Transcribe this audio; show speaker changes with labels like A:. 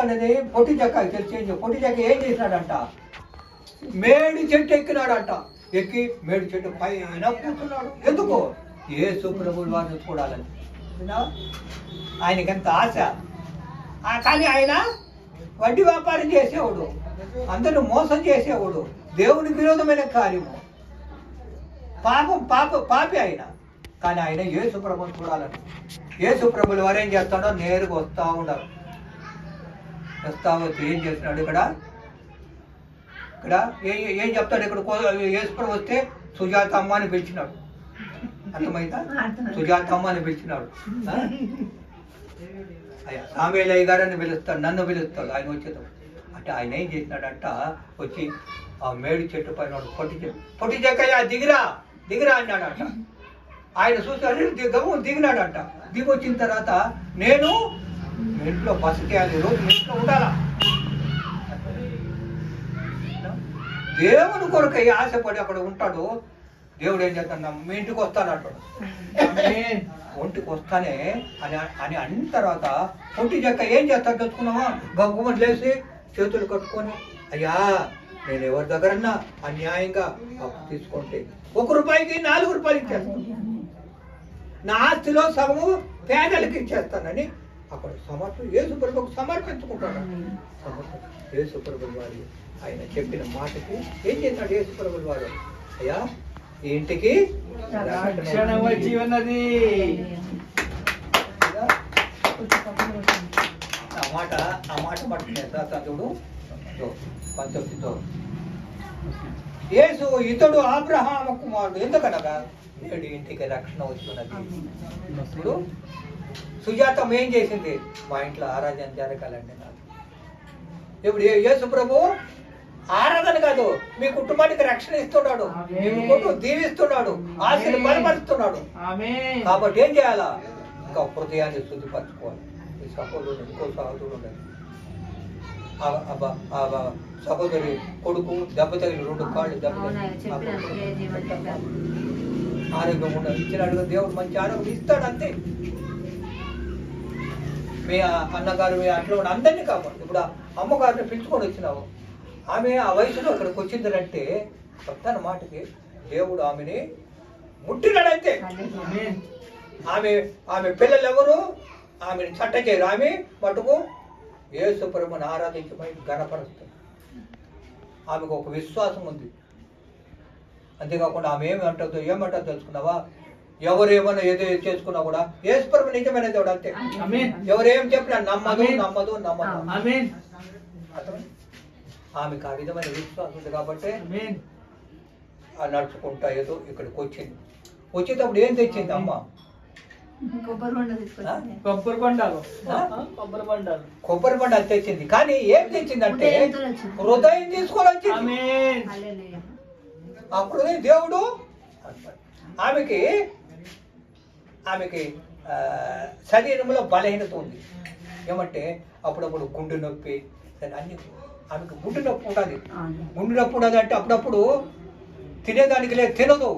A: అనేది పొట్టి చెక్క తెలిసి పొట్టి చెక్క ఏం చేసినాడంట? మేడి చెట్టు ఎక్కినాడంట. ఎక్కి మేడి చెట్టు పైన కూర్చున్నాడు. ఎందుకు? ఏ సుప్రభులు వారిని చూడాలని. ఆయనకెంత ఆశ. ఆ, కానీ ఆయన వడ్డీ వ్యాపారం చేసేవాడు. అందరూ మోసం చేసేవాడు. దేవునికి విరోధమైన కార్యము. పాపం పాప పాపి ఆయన. కానీ ఆయన యేసు ప్రభుని చూడాలని. యేసు ప్రభులు వారు ఏం చేస్తాడో నేరుగా వస్తూ ఉండరు వచ్చి ఏం చేస్తున్నాడు ఇక్కడ ఇక్కడ ఏ ఏం చెప్తాడు? ఇక్కడ ప్రభు వస్తే సుజాత అమ్మ అని పిలిచినాడు. అర్థమైందా? సుజాత అమ్మ అని పిలిచినాడు? అయ్యా సామేలయ్య గారని పిలుస్తాడు నన్ను పిలుస్తాడు ఆయన వచ్చేటప్పుడు. అంటే ఆయన ఏం చేసినాడంట వచ్చి ఆ మేడి చెట్టు పైన పొట్టి చెట్టు పొట్టి చెక్కయ్య దిగిరా దిగిరా అన్నాడంట. ఆయన చూసాడు దిగము దిగినాడంట దిగి వచ్చిన తర్వాత నేను మీ ఇంట్లో బస చేయాలి రోజు మీ ఇంట్లో ఉండాలా? దేవుని కొరకు ఆశపడి అక్కడ ఉంటాడు. దేవుడు ఏం చేస్తాడు? మీ ఇంటికి వస్తాను అంటాడు. ఒంటికి వస్తానే అని అని అన్న తర్వాత ఒంటి చెక్క ఏం చేస్తాడు తెచ్చుకున్నావా గమ్ముమని లేచి చేతులు కట్టుకొని అయ్యా నేను ఎవరి దగ్గరన్నా అన్యాయంగా అప్పు తీసుకుంటే ఒక రూపాయికి నాలుగు రూపాయలు ఇచ్చేస్తాను. నా ఆస్తిలో సగము పేదలకు ఇచ్చేస్తానని అక్కడ సమర్ప యేసు ప్రభుకు సమర్పించుకుంటాడు. సమర్ప- యేసు ప్రభులు వారి ఆయన చెప్పిన మాటకి ఏం చేశాడు యేసు ప్రభులు వారు? అయ్యా ఇంటికి
B: ఉన్నది
A: ఆ మాట ఆ మాట పట్టుకునే చూడు. పంతొమ్మిదితో యేసు ఇతడు ఆబ్రహామ కుమారుడు. ఎందుకనగా? నేడు ఇంటికి రక్షణ వస్తున్నది ఇప్పుడు సుజాతం ఏం చేసింది? మా ఇంట్లో ఆరాధన జరగాలండి నాకు ఇప్పుడు ఏ- యేసు ప్రభు ఆరాధన కాదు మీ కుటుంబానికి రక్షణ ఇస్తున్నాడు మీ కుటుంబం దీవిస్తున్నాడు ఆశలు బలపరుస్తున్నాడు కాబట్టి ఏం చేయాలా? ఇంకా హృదయాన్ని శుద్ధిపరచుకోవాలి. ఈ సహోదరుడు ఇంకో సహోదరుడు సహోదరి కొడుకు దెబ్బ తగిలి రెండు కాళ్ళు దెబ్బ. ఆరోగ్యం ఉండదు ఇచ్చినట్టుగా దేవుడు మంచి ఆరోగ్యం ఇస్తాడు అంతే. మీ అన్నగారు మీ అట్లా ఉన్న అందరినీ కాపాడు ఇప్పుడు అమ్మగారిని పిలుచుకొని వచ్చినావు. ఆమె ఆ వయసులో ఇక్కడికి వచ్చిందంటే చెప్తాను మాటకి దేవుడు ఆమెని ముట్టినాడంతే.
B: ఆమె
A: ఆమె పిల్లలు ఎవరు ఆమెను చట్ట చేయరు ఆమె మటుకు యేసు ప్రభుని ఆరాధించి బయట గణపరుస్తుంది ఆమెకు ఒక విశ్వాసం ఉంది. అంతేకాకుండా ఆమె ఏమి అంటుందో ఏమంటుందో తెలుసుకున్నావా? ఎవరేమన్నా ఏదో చేసుకున్నా కూడా యేసు ప్రభు నిజమైన దేవుడు అంతే ఎవరేం చెప్పినా నమ్మదు. నమ్మదు నమ్మదు? ఆమెకు ఆ విధమైన విశ్వాసం ఉంది కాబట్టి నడుచుకుంటా ఏదో ఇక్కడికి వచ్చింది. వచ్చేటప్పుడు ఏం తెచ్చింది అమ్మ?
C: కొబ్బరి
B: బండాలు? కొబ్బరి బండాలు.
A: కొబ్బరి బండ అది తెచ్చింది. కానీ ఏం తెచ్చిందంటే
C: హృదయంతో వచ్చింది.
A: హృదయం. ఆ హృదయం దేవుడు ఆమెకి ఆమెకి శరీరంలో బలహీనత ఉంది. ఏమంటే అప్పుడప్పుడు గుండె నొప్పి అన్ని ఆమెకు గుండె నొప్పి ఉంటుంది. గుండె నొప్పి ఉన్నది అంటే అప్పుడప్పుడు తినేదానికి లేదు తినదు.